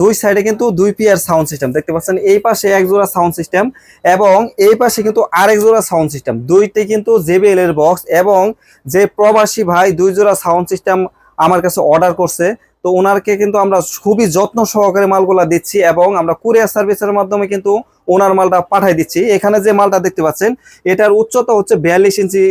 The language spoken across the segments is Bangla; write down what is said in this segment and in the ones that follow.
দুই সাইডে কিন্তু দুই পিয়ার সাউন্ড সিস্টেম দেখতে পাচ্ছেন? এই পাশে এক জোড়া সাউন্ড সিস্টেম এবং এই পাশে কিন্তু আরেক জোড়া সাউন্ড সিস্টেম দুইটি কিন্তু জেবিএল এর বক্স এবং যে প্রবাসী ভাই দুই জোড়া সাউন্ড সিস্টেম আমার কাছে অর্ডার করছে, তো ওনারকে কিন্তু আমরা খুবই যত্ন সহকারে মালগুলা দিচ্ছি এবং আমরা কুরিয়ার সার্ভিসের মাধ্যমে কিন্তু ওনার মালটা পাঠাই দিচ্ছি। এখানে যে মালটা দেখতে পাচ্ছেন, এটার উচ্চতা হচ্ছে বিয়াল্লিশ ইঞ্চি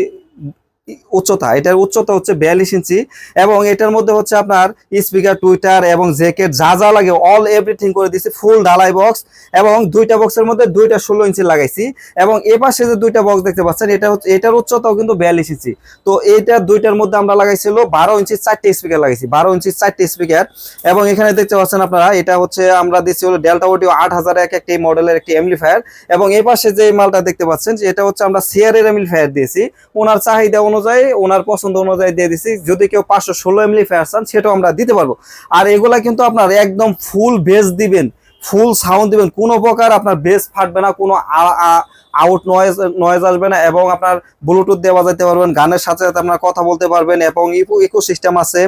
উচ্চতা, এটার উচ্চতা হচ্ছে বিয়াল্লিশ ইঞ্চি এবং এটার মধ্যে হচ্ছে আপনার স্পিকার, টুইটার এবং জ্যাকেট যা যা লাগে অল এভরিথিং করে দিচ্ছি ফুল ঢালাই বক্স এবং দুইটা বক্সের মধ্যে দুইটা ষোলো ইঞ্চি লাগাইছি এবং এ পাশে যে দুইটা বক্স দেখতে পাচ্ছেন, এটা হচ্ছে, এটার উচ্চতাও কিন্তু বিয়াল্লিশ ইঞ্চি। তো এইটা দুইটার মধ্যে আমরা লাগাইছিল বারো ইঞ্চি চারটে স্পিকার লাগাইছি, বারো ইঞ্চি চারটে স্পিকার এবং এখানে দেখতে পাচ্ছেন আপনারা, এটা হচ্ছে আমরা দিচ্ছি হলো ডেল্টা ওটিও আট হাজার এক একটি মডেলের একটি এমলিফায়ার এবং এই পাশে যে মালটা দেখতে পাচ্ছেন, যে এটা হচ্ছে আমরা সিয়ারের এমলিফায়ার দিয়েছি, ওনার চাহিদা অনুযায়ী, ওনার পছন্দ অনুযায়ী দিয়ে দিছি। যদি কেউ পাঁচশো ষোলো এমলিফায়ার চান, সেটাও আমরা দিতে পারব। আর এগুলা কিন্তু আপনার একদম ফুল বেস দিবেন ফুল সাউন্ড দিবেন। কোনো প্রকার আপনার বেস ফাটবে না, কোনো আউট নয়েজ নয়েজ আসবে না এবং আপনার ব্লুটুথ দিয়ে বাজাইতে পারবেন, গানের সাথে সাথে আপনার কথা বলতে পারবেন এবং ইকো ইকো সিস্টেম আছে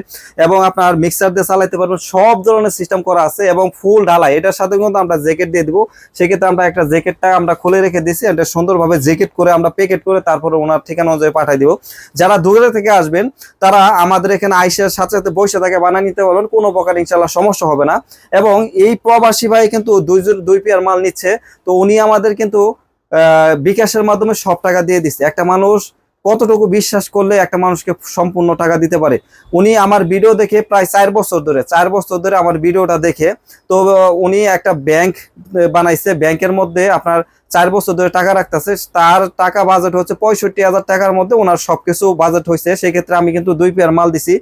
এবং আপনার মিক্সার দিয়ে চালাইতে পারবেন, সব ধরনের সিস্টেম করা আছে এবং ফুল ঢালাই। এটার সাথে কিন্তু আমরা জ্যাকেট দিয়ে দিব। সেক্ষেত্রে আমরা একটা জ্যাকেটটা আমরা খুলে রেখে দিছি এটা সুন্দরভাবে জ্যাকেট করে আমরা প্যাকেট করে তারপরে ওনার ঠিকানা অনুযায়ী পাঠিয়ে দিব। যারা দূরে থেকে আসবেন, তারা আমাদের এখানে আইসার সাথে সাথে বসে থাকে বানিয়ে নিতে পারবেন, কোনো প্রকার ইনশাল্লাহ সমস্যা হবে না। এবং এই প্রবাসী ভাই কিন্তু দুই দুই পেয়ার মাল নিচ্ছে, তো উনি আমাদের কিন্তু বিকাশের মাধ্যমে সব টাকা দিয়ে দিচ্ছে। একটা মানুষ কতটুকু বিশ্বাস করলে একটা মানুষকে সম্পূর্ণ টাকা দিতে পারে? উনি আমার ভিডিও দেখে প্রায় চার বছর ধরে, চার বছর ধরে আমার ভিডিওটা দেখে, তো উনি একটা ব্যাংক বানাইছে। ব্যাংকের মধ্যে আপনার চার বছর ধরে টাকা রাখতেছে। তার টাকা বাজেট হচ্ছে পঁয়ষট্টি হাজার টাকার মধ্যে ওনার সবকিছু বাজেট হয়েছে। সেক্ষেত্রে আমি কিন্তু দুই পেয়ার মাল দিছি।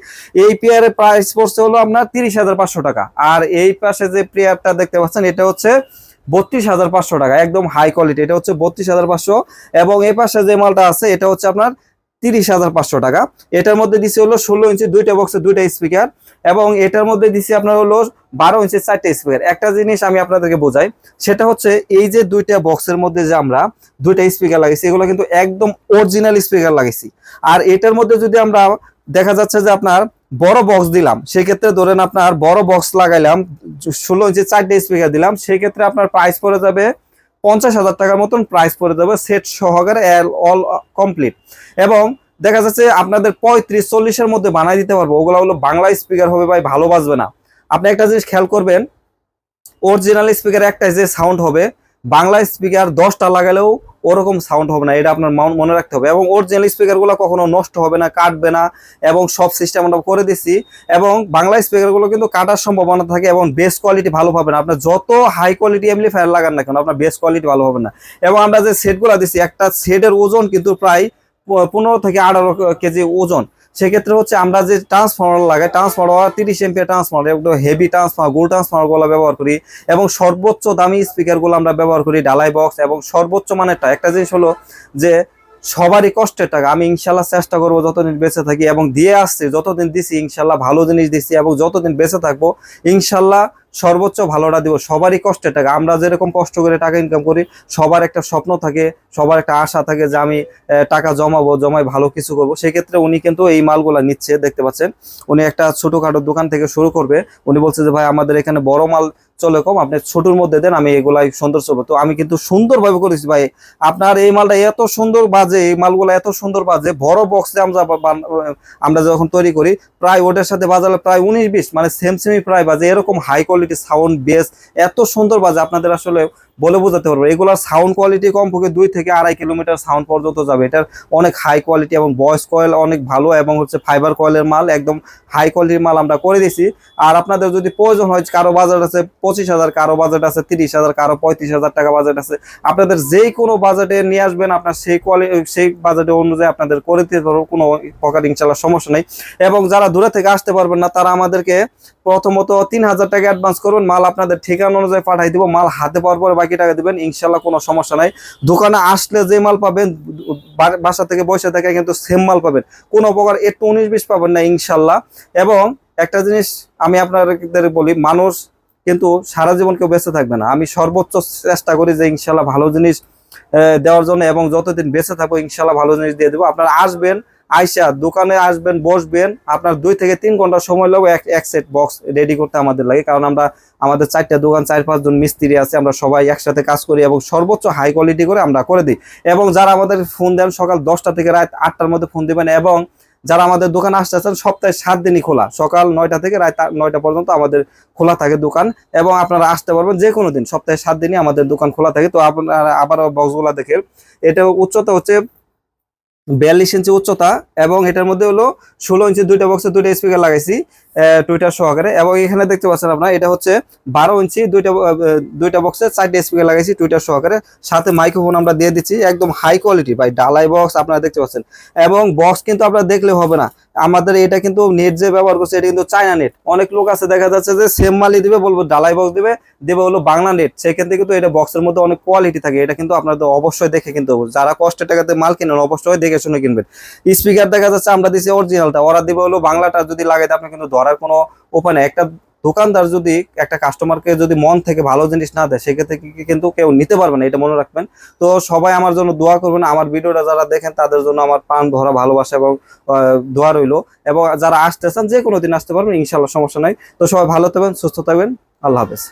এই পেয়ারের প্রাইস পড়ছে হলো আপনার তিরিশ হাজার পাঁচশো টাকা। আর এই পাশে যে পেয়ারটা দেখতে পাচ্ছেন, এটা হচ্ছে বত্রিশ হাজার পাঁচশো টাকা, একদম হাই কোয়ালিটি এটা হচ্ছে বত্রিশ হাজার পাঁচশো। এবং এই পাশে যে মালটা আছে, এটা হচ্ছে আপনার তিরিশ হাজার পাঁচশো টাকা। এটার মধ্যে দিছি হলো ষোলো ইঞ্চি দুইটা বক্সে দুইটা স্পিকার এবং এটার মধ্যে দিছি আপনার হলো বারো ইঞ্চি চারটা স্পিকার একটা জিনিস আমি আপনাদেরকে বোঝাই, সেটা হচ্ছে এই যে দুইটা বক্সের মধ্যে যে আমরা দুইটা স্পিকার লাগাইছি, এগুলো কিন্তু একদম অরিজিনাল স্পিকার লাগাইছি। আর এটার মধ্যে যদি আমরা দেখা যাচ্ছে যে আপনার বড় বক্স দিলাম। সেক্ষেত্রে ধরেন আপনার বড় বক্স লাগাইলাম, ষোলো ইঞ্চি চারটে স্পিকার দিলাম, সেক্ষেত্রে আপনার প্রাইস পড়ে যাবে পঞ্চাশ হাজার টাকার মতন প্রাইস পড়ে যাবে সেট সহকারে অল কমপ্লিট এবং দেখা যাচ্ছে আপনাদের পঁয়ত্রিশ, চল্লিশের মধ্যে বানাই দিতে পারব। ওগুলো হলো বাংলা স্পিকার হবে ভাই, ভালো বাজবে না। আপনি একটা জিনিস খেয়াল করবেন অরিজিনাল স্পিকার একটাই যে সাউন্ড হবে, বাংলা স্পিকার দশটা লাগালেও ওরকম সাউন্ড হবে না, এটা আপনার মনে রাখতে হবে। এবং অরিজিনাল স্পিকারগুলো কখনো নষ্ট হবে না, কাটবে না, এবং সব সিস্টেম আমরা করে দিছি। এবং বাংলা স্পিকারগুলো কিন্তু কাটার সম্ভাবনা থাকে এবং বেস কোয়ালিটি ভালো পাবেন। আপনার যত হাই কোয়ালিটি এমপ্লিফায়ার লাগান না কেন, আপনার বেস কোয়ালিটি ভালো হবে না। এবং আমরা যে সেটগুলো দিছি, একটা সেটের ওজন কিন্তু প্রায় পনেরো থেকে আঠারো কেজি ওজন। সেক্ষেত্রে হচ্ছে আমরা যে ট্রান্সফর্মার লাগাই ট্রান্সফর্মার তিরিশ এমপি ট্রান্সফর্মার একটু হেভি ট্রান্সফর্মার গোল ট্রান্সফর্মারগুলো ব্যবহার করি এবং সর্বোচ্চ দামি স্পিকারগুলো আমরা ব্যবহার করি ডালাই বক্স এবং সর্বোচ্চ মানেরটা একটা জিনিস হলো যে সবারই কষ্টের টাকা, আমি ইনশাল্লাহ চেষ্টা করব যতদিন বেঁচে থাকি এবং দিয়ে আসছি, যতদিন দিছি ইনশাল্লাহ ভালো জিনিস দিছি এবং যতদিন বেঁচে থাকব ইনশাল্লাহ সর্বোচ্চ ভালোটা দিব, সবারই কষ্টের টাকা। আমরা যেরকম কষ্ট করে টাকা ইনকাম করি, সবার একটা স্বপ্ন থাকে, সবার একটা আশা থাকে যে আমি টাকা জমাবো, জমায় ভালো কিছু করব। সেক্ষেত্রে উনি কিন্তু এই মালগুলা নিচ্ছে, দেখতে পাচ্ছেন। উনি একটা ছোটোখাটো দোকান থেকে শুরু করবে। উনি বলছে যে, ভাই, আমাদের এখানে বড় মাল চলে কম, আপনি ছোটোর মধ্যে দেন, আমি এগুলাই সুন্দর চলবো তো আমি কিন্তু সুন্দরভাবে করেছি ভাই। আপনার এই মালটা এত সুন্দর বাজে, এই মালগুলো এত সুন্দর বাজে, বড় বক্সে আমরা আমরা যখন তৈরি করি, প্রায় ওটার সাথে বাজালে প্রায় উনিশ বিশ মানে সেম সেমি প্রায় বাজে এরকম হাই কোয়ালিটি সাউন্ড বেস এত সুন্দর বাজে। আপনাদের আসলে বলে বোঝাতে পারব। এগুলোর সাউন্ড কোয়ালিটি কমপক্ষে দুই থেকে আড়াই কিলোমিটার সাউন্ড পর্যন্ত যাবে। এটার অনেক হাই কোয়ালিটি এবং ভয়েস কয়েল অনেক ভালো এবং হচ্ছে ফাইবার কয়েলের মাল, একদম হাই কোয়ালিটির মাল আমরা করে দিছি। আর আপনাদের যদি প্রয়োজন হয়, কারও বাজেট আছে পঁচিশ হাজার, কারও বাজেট আছে তিরিশ হাজার, কারও পঁয়ত্রিশ হাজার টাকা বাজেট আছে, আপনাদের যেই কোনো বাজেটে নিয়ে আসবেন, আপনার সেই কোয়ালিটি সেই বাজেটে অনুযায়ী আপনাদের করে দিতে পারব, কোনো প্রকার ইনশাল্লাহ সমস্যা নেই। এবং যারা দূরে থেকে আসতে পারবেন না, তারা আমাদেরকে প্রথমত তিন হাজার টাকা অ্যাডভান্স করুন, মাল আপনাদের ঠিকানা অনুযায়ী পাঠাই দিব, মাল হাতে পাওয়ার পরে টাকা দিবেন? ইনশাল্লাহ কোনো সমস্যা নাই। দোকানে আসলে যে মাল পাবেন বাসা থেকে বসে থেকে কিন্তু সেম মাল পাবেন। কোনো প্রকার একটু উনিশ বিশ পাবেন না ইনশাল্লাহ। এবং একটা জিনিস আমি আপনাদের বলি, মানুষ কিন্তু সারা জীবন কেউ বেঁচে থাকবে না। আমি সর্বোচ্চ চেষ্টা করি যে ইনশাল্লাহ ভালো জিনিস দেওয়ার জন্য এবং যতদিন বেঁচে থাকব, ইনশাল্লাহ ভালো জিনিস দিয়ে দেবো। আপনারা আসবেন আইসা দোকানে আসবেন, বসবেন, আপনার দুই থেকে তিন ঘণ্টা সময় লাগবে এক এক সেট বক্স রেডি করতে আমাদের লাগে। কারণ আমরা, আমাদের চারটা দোকান, চার পাঁচজন মিস্ত্রি আছে, আমরা সবাই একসাথে কাজ করি এবং সর্বোচ্চ হাই কোয়ালিটি করে আমরা করে দিই। এবং যারা আমাদের ফোন দেন সকাল দশটা থেকে রাত আটটার মধ্যে ফোন দিবেন এবং যারা আমাদের দোকানে আসতেছেন সপ্তাহে সাত দিনই খোলা। সকাল নয়টা থেকে রাত নয়টা পর্যন্ত আমাদের খোলা থাকে দোকান এবং আপনারা আসতে পারবেন যে কোনো দিন। সপ্তাহে সাত দিনই আমাদের দোকান খোলা থাকে। তো আপনারা আবারও বক্সগুলা দেখে এটা উচ্চতা হচ্ছে বিয়াল্লিশ ইঞ্চি উচ্চতা এবং এটার মধ্যে হলো ষোলো ইঞ্চি দুইটা বক্সে দুইটা স্পিকার লাগাইছি টুইটার সহকারে। এবং এখানে দেখতে পাচ্ছেন আপনার, এটা হচ্ছে বারো ইঞ্চি দুইটা দুইটা বক্সে চারটে স্পিকার লাগাইছি টুইটার সহকারে। সাথে মাইক্রোফোন আমরা দিয়ে দিচ্ছি, একদম হাই কোয়ালিটি ভাই ডালাই বক্স আপনারা দেখতে পাচ্ছেন। এবং বক্স কিন্তু আপনারা দেখলে হবে না। আমাদের এটা কিন্তু নেট যে ব্যবহার করছে, এটা কিন্তু চায়না নেট অনেক লোক আছে, দেখা যাচ্ছে যে সেম মালই দিবে, বলব ডালাই বক্স দিবে, দেবে হলো বাংলা নেট সেখান থেকে কিন্তু এটা বক্সের মধ্যে অনেক কোয়ালিটি থাকে, এটা কিন্তু আপনাদের অবশ্যই দেখে কিন্তু যারা কষ্টের টাকাতে মাল কিনেন, অবশ্যই দেখে শুনে কিনবেন। স্পিকার দেখা যাচ্ছে, আমরা দিচ্ছি অরিজিনালটা ওরা দিবে হলো বাংলাটা যদি লাগাইতে আপনি কিন্তু ধরার কোনো ওপেন একটা দোকানদার যদি একটা কাস্টমারকে যদি মন থেকে ভালো জিনিস না দেয়, সেক্ষেত্রে কিন্তু কেউ নিতে পারবে না, এটা মনে রাখবেন। তো সবাই আমার জন্য দোয়া করবেন, আমার ভিডিওটা যারা দেখেন, তাদের জন্য আমার প্রাণ ভরা ভালোবাসা এবং দোয়া রইল। এবং যারা আসতে চান যে কোনো দিন আসতে পারবেন ইনশাল্লাহ সমস্যা নাই। তো সবাই ভালো থাকবেন, সুস্থ থাকবেন। আল্লাহ হাফেজ।